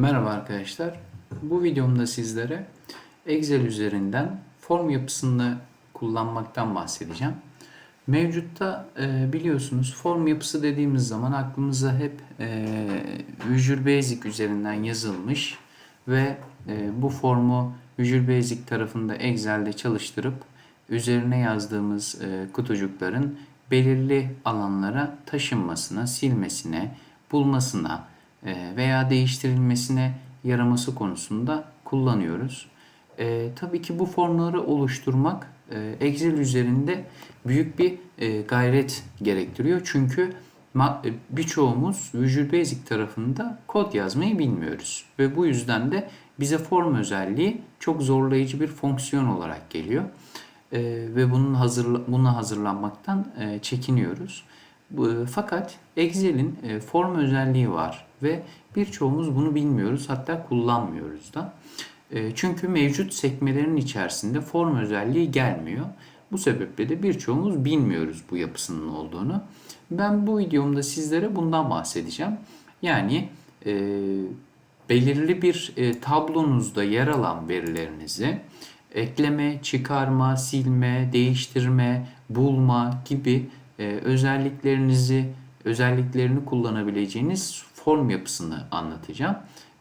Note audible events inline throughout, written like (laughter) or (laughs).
Merhaba arkadaşlar. Bu videomda sizlere Excel üzerinden form yapısını kullanmaktan bahsedeceğim. Mevcutta e, biliyorsunuz form yapısı dediğimiz zaman aklımıza hep e, Visual Basic üzerinden yazılmış ve e, bu formu Visual Basic tarafında Excel'de çalıştırıp üzerine yazdığımız e, kutucukların belirli alanlara taşınmasına, silmesine, bulmasına veya değiştirilmesine yaraması konusunda kullanıyoruz. E, tabii ki bu formları oluşturmak e, Excel üzerinde büyük bir e, gayret gerektiriyor. Çünkü e, birçoğumuz Visual Basic tarafında kod yazmayı bilmiyoruz. Ve bu yüzden de bize form özelliği çok zorlayıcı bir fonksiyon olarak geliyor. E, ve bunun hazır buna hazırlanmaktan e, çekiniyoruz. Bu- Fakat Excel'in e, form özelliği var ve birçoğumuz bunu bilmiyoruz hatta kullanmıyoruz da. E, Çünkü mevcut sekmelerin içerisinde form özelliği gelmiyor. Bu sebeple de birçoğumuz bilmiyoruz bu yapısının olduğunu. Ben bu videomda sizlere bundan bahsedeceğim. Yani e, belirli bir e, tablonuzda yer alan verilerinizi ekleme, çıkarma, silme, değiştirme, bulma gibi e, özelliklerinizi özelliklerini kullanabileceğiniz form yapısını anlatacağım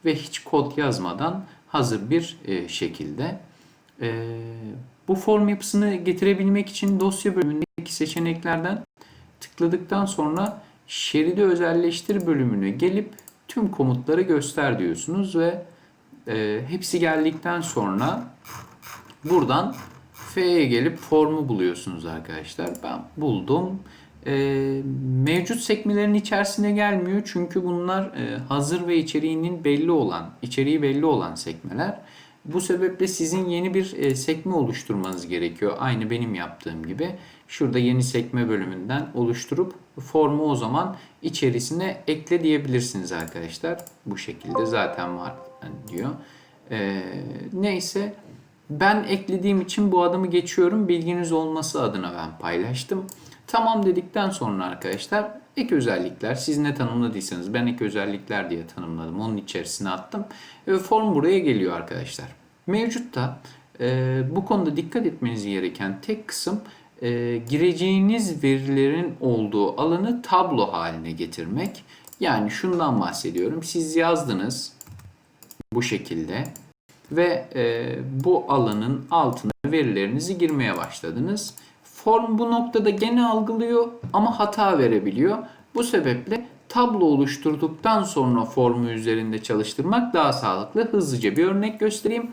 ve hiç kod yazmadan hazır bir e, şekilde e, bu form yapısını getirebilmek için dosya bölümündeki seçeneklerden tıkladıktan sonra şeridi özelleştir bölümüne gelip tüm komutları göster diyorsunuz ve e, hepsi geldikten sonra buradan F'ye gelip formu buluyorsunuz arkadaşlar. Ben buldum. E, mevcut sekmelerin içerisine gelmiyor çünkü bunlar e, hazır ve içeriğinin belli olan, içeriği belli olan sekmeler. Bu sebeple sizin yeni bir e, sekme oluşturmanız gerekiyor. Aynı benim yaptığım gibi. Şurada yeni sekme bölümünden oluşturup formu o zaman içerisine ekle diyebilirsiniz arkadaşlar. Bu şekilde zaten var diyor. E, neyse ben eklediğim için bu adımı geçiyorum. Bilginiz olması adına ben paylaştım. Tamam dedikten sonra arkadaşlar ek özellikler siz ne tanımladıysanız ben ek özellikler diye tanımladım. Onun içerisine attım. Ve form buraya geliyor arkadaşlar. Mevcutta e, bu konuda dikkat etmeniz gereken tek kısım e, gireceğiniz verilerin olduğu alanı tablo haline getirmek. Yani şundan bahsediyorum. Siz yazdınız bu şekilde ve e, bu alanın altına verilerinizi girmeye başladınız. Form bu noktada gene algılıyor ama hata verebiliyor. Bu sebeple tablo oluşturduktan sonra formu üzerinde çalıştırmak daha sağlıklı. Hızlıca bir örnek göstereyim.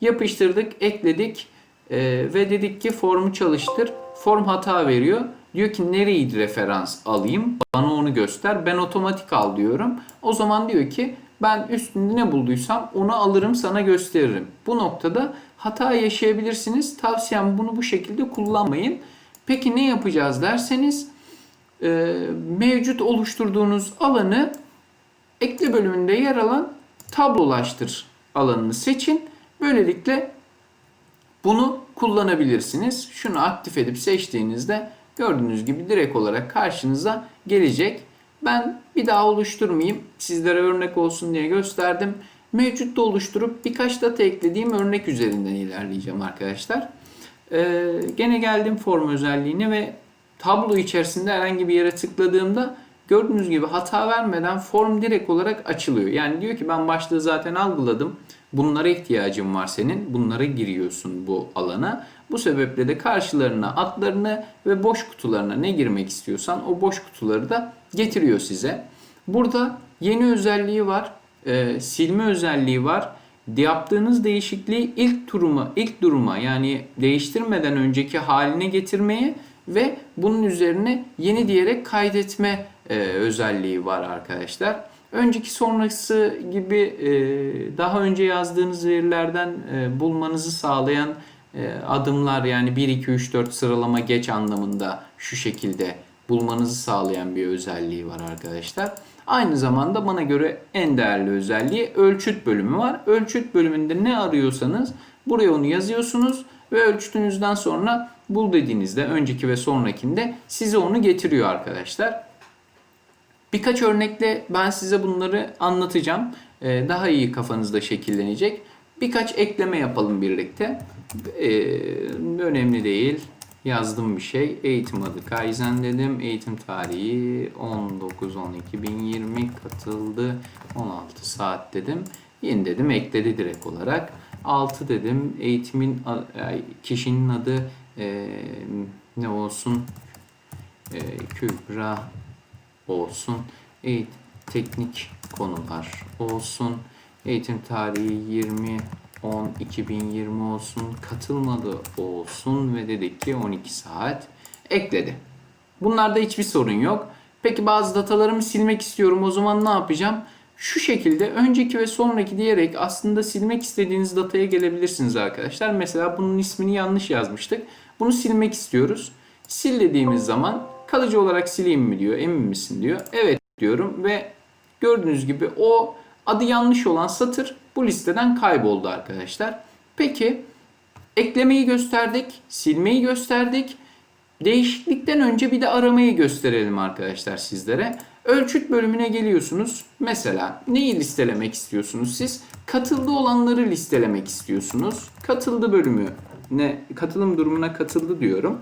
Yapıştırdık, ekledik e, ve dedik ki formu çalıştır. Form hata veriyor. Diyor ki nereyi referans alayım? Bana onu göster. Ben otomatik al diyorum. O zaman diyor ki ben üstünde ne bulduysam onu alırım sana gösteririm. Bu noktada hata yaşayabilirsiniz. Tavsiyem bunu bu şekilde kullanmayın. Peki ne yapacağız derseniz e, mevcut oluşturduğunuz alanı ekle bölümünde yer alan tablolaştır alanını seçin. Böylelikle bunu kullanabilirsiniz. Şunu aktif edip seçtiğinizde gördüğünüz gibi direkt olarak karşınıza gelecek. Ben bir daha oluşturmayayım. Sizlere örnek olsun diye gösterdim. Mevcutta oluşturup birkaç data eklediğim örnek üzerinden ilerleyeceğim arkadaşlar. Ee, gene geldim form özelliğine ve tablo içerisinde herhangi bir yere tıkladığımda gördüğünüz gibi hata vermeden form direkt olarak açılıyor. Yani diyor ki ben başlığı zaten algıladım. Bunlara ihtiyacın var senin. Bunlara giriyorsun bu alana. Bu sebeple de karşılarına adlarını ve boş kutularına ne girmek istiyorsan o boş kutuları da getiriyor size. Burada yeni özelliği var. e, silme özelliği var. Yaptığınız değişikliği ilk duruma, ilk duruma yani değiştirmeden önceki haline getirmeye ve bunun üzerine yeni diyerek kaydetme e, özelliği var arkadaşlar. Önceki sonrası gibi e, daha önce yazdığınız verilerden e, bulmanızı sağlayan e, adımlar yani 1 2 3 4 sıralama geç anlamında şu şekilde bulmanızı sağlayan bir özelliği var arkadaşlar. Aynı zamanda bana göre en değerli özelliği ölçüt bölümü var. Ölçüt bölümünde ne arıyorsanız buraya onu yazıyorsunuz ve ölçtüğünüzden sonra bul dediğinizde önceki ve sonrakinde size onu getiriyor arkadaşlar. Birkaç örnekle ben size bunları anlatacağım. Ee, daha iyi kafanızda şekillenecek. Birkaç ekleme yapalım birlikte. Ee, önemli değil. Yazdım bir şey. Eğitim adı Kaizen dedim. Eğitim tarihi 19-12-2020 katıldı. 16 saat dedim. Yeni dedim ekledi direkt olarak. 6 dedim. Eğitimin kişinin adı e, ne olsun? E, Kübra olsun. Eğit teknik konular olsun. Eğitim tarihi 20 10 2020 olsun. Katılmadı olsun ve dedik ki 12 saat ekledi. Bunlarda hiçbir sorun yok. Peki bazı datalarımı silmek istiyorum. O zaman ne yapacağım? Şu şekilde önceki ve sonraki diyerek aslında silmek istediğiniz dataya gelebilirsiniz arkadaşlar. Mesela bunun ismini yanlış yazmıştık. Bunu silmek istiyoruz. Sil dediğimiz zaman kalıcı olarak sileyim mi diyor. Emin misin diyor. Evet diyorum ve gördüğünüz gibi o adı yanlış olan satır bu listeden kayboldu arkadaşlar. Peki eklemeyi gösterdik, silmeyi gösterdik. Değişiklikten önce bir de aramayı gösterelim arkadaşlar sizlere. Ölçüt bölümüne geliyorsunuz. Mesela neyi listelemek istiyorsunuz siz? Katıldı olanları listelemek istiyorsunuz. Katıldı bölümü ne katılım durumuna katıldı diyorum.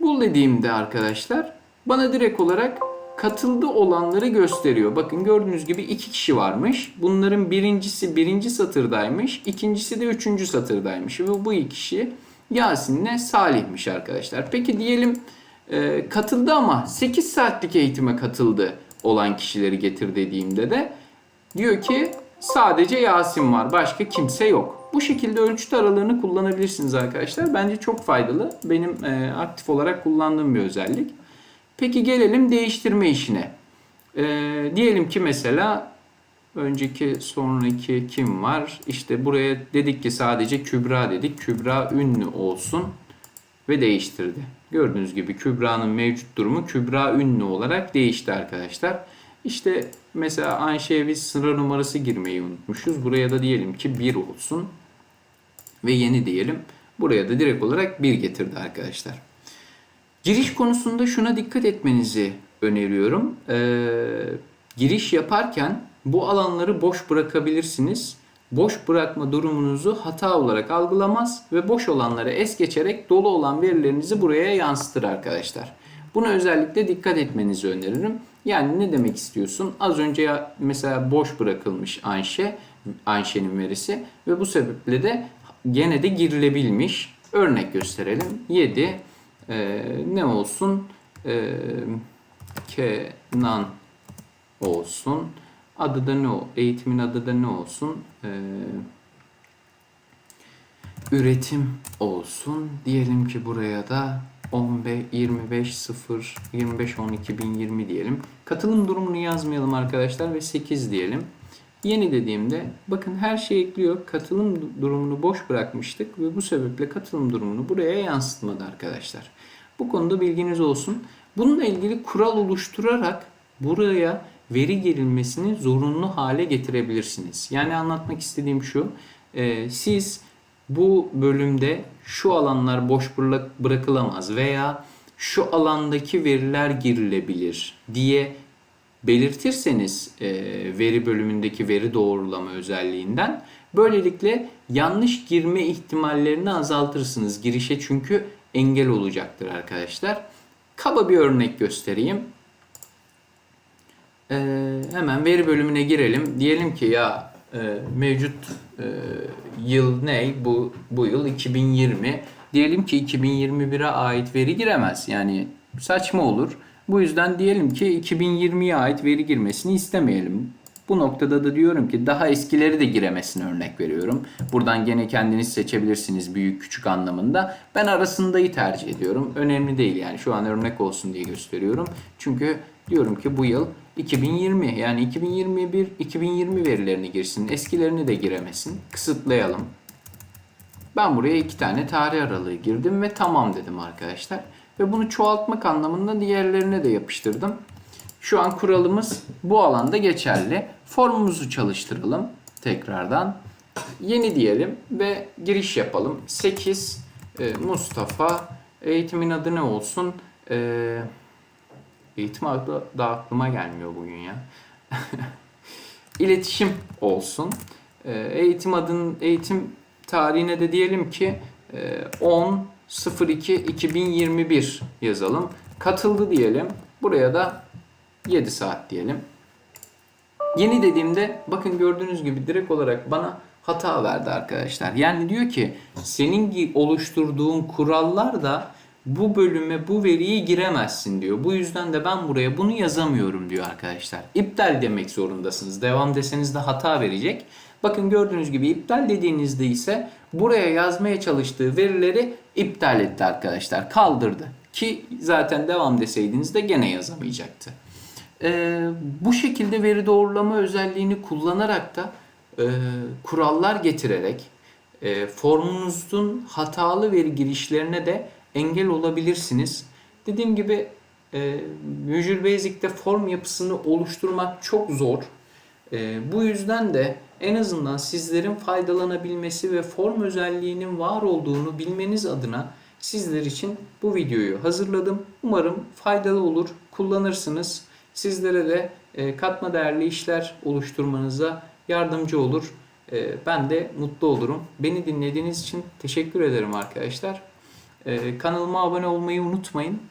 Bul dediğimde arkadaşlar bana direkt olarak katıldı olanları gösteriyor. Bakın gördüğünüz gibi iki kişi varmış. Bunların birincisi birinci satırdaymış. ikincisi de üçüncü satırdaymış. Ve bu iki kişi Yasin'le Salih'miş arkadaşlar. Peki diyelim e, katıldı ama 8 saatlik eğitime katıldı olan kişileri getir dediğimde de diyor ki sadece Yasin var. Başka kimse yok. Bu şekilde ölçüt aralığını kullanabilirsiniz arkadaşlar. Bence çok faydalı. Benim e, aktif olarak kullandığım bir özellik. Peki gelelim değiştirme işine. E, diyelim ki mesela önceki sonraki kim var? İşte buraya dedik ki sadece Kübra dedik. Kübra ünlü olsun ve değiştirdi. Gördüğünüz gibi Kübra'nın mevcut durumu Kübra ünlü olarak değişti arkadaşlar. İşte mesela Ayşe'ye biz sıra numarası girmeyi unutmuşuz. Buraya da diyelim ki 1 olsun. Ve yeni diyelim. Buraya da direkt olarak 1 getirdi arkadaşlar. Giriş konusunda şuna dikkat etmenizi öneriyorum. Ee, giriş yaparken bu alanları boş bırakabilirsiniz. Boş bırakma durumunuzu hata olarak algılamaz ve boş olanları es geçerek dolu olan verilerinizi buraya yansıtır arkadaşlar. Buna özellikle dikkat etmenizi öneririm. Yani ne demek istiyorsun? Az önce mesela boş bırakılmış Ayşe, Ayşe'nin verisi ve bu sebeple de gene de girilebilmiş. Örnek gösterelim. 7 e, ne olsun? E, Kenan olsun. Adı da ne o? Eğitimin adı da ne olsun? Ee, üretim olsun. Diyelim ki buraya da 15 25 0 25 10 2020 diyelim. Katılım durumunu yazmayalım arkadaşlar ve 8 diyelim. Yeni dediğimde bakın her şey ekliyor. Katılım durumunu boş bırakmıştık ve bu sebeple katılım durumunu buraya yansıtmadı arkadaşlar. Bu konuda bilginiz olsun. Bununla ilgili kural oluşturarak buraya veri girilmesini zorunlu hale getirebilirsiniz. Yani anlatmak istediğim şu. e, siz bu bölümde şu alanlar boş bırak- bırakılamaz veya şu alandaki veriler girilebilir diye belirtirseniz e, veri bölümündeki veri doğrulama özelliğinden böylelikle yanlış girme ihtimallerini azaltırsınız. Girişe çünkü engel olacaktır arkadaşlar. Kaba bir örnek göstereyim. Ee, hemen veri bölümüne girelim. Diyelim ki ya e, mevcut e, yıl ne? Bu bu yıl 2020. Diyelim ki 2021'e ait veri giremez. Yani saçma olur. Bu yüzden diyelim ki 2020'ye ait veri girmesini istemeyelim. Bu noktada da diyorum ki daha eskileri de giremesine örnek veriyorum. Buradan gene kendiniz seçebilirsiniz büyük küçük anlamında. Ben arasındayı tercih ediyorum. Önemli değil yani şu an örnek olsun diye gösteriyorum. Çünkü diyorum ki bu yıl 2020 yani 2021 2020 verilerini girsin. Eskilerini de giremesin. Kısıtlayalım. Ben buraya iki tane tarih aralığı girdim ve tamam dedim arkadaşlar. Ve bunu çoğaltmak anlamında diğerlerine de yapıştırdım. Şu an kuralımız bu alanda geçerli. Formumuzu çalıştıralım tekrardan. Yeni diyelim ve giriş yapalım. 8 e, Mustafa eğitimin adı ne olsun? E, Eğitim adı da aklıma gelmiyor bugün ya. (laughs) İletişim olsun. E, eğitim adının eğitim tarihine de diyelim ki e, 10 02 2021 yazalım. Katıldı diyelim. Buraya da 7 saat diyelim. Yeni dediğimde bakın gördüğünüz gibi direkt olarak bana hata verdi arkadaşlar. Yani diyor ki senin oluşturduğun kurallar da bu bölüme bu veriyi giremezsin diyor. Bu yüzden de ben buraya bunu yazamıyorum diyor arkadaşlar. İptal demek zorundasınız. Devam deseniz de hata verecek. Bakın gördüğünüz gibi iptal dediğinizde ise buraya yazmaya çalıştığı verileri iptal etti arkadaşlar. Kaldırdı. Ki zaten devam deseydiniz de gene yazamayacaktı. Ee, bu şekilde veri doğrulama özelliğini kullanarak da e, kurallar getirerek e, formunuzun hatalı veri girişlerine de engel olabilirsiniz. Dediğim gibi e, Visual Basic'te form yapısını oluşturmak çok zor. E, bu yüzden de en azından sizlerin faydalanabilmesi ve form özelliğinin var olduğunu bilmeniz adına sizler için bu videoyu hazırladım. Umarım faydalı olur, kullanırsınız. Sizlere de e, katma değerli işler oluşturmanıza yardımcı olur. E, Ben de mutlu olurum. Beni dinlediğiniz için teşekkür ederim arkadaşlar. E, Kanalıma abone olmayı unutmayın.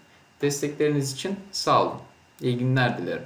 Destekleriniz için sağ olun. İyi günler dilerim.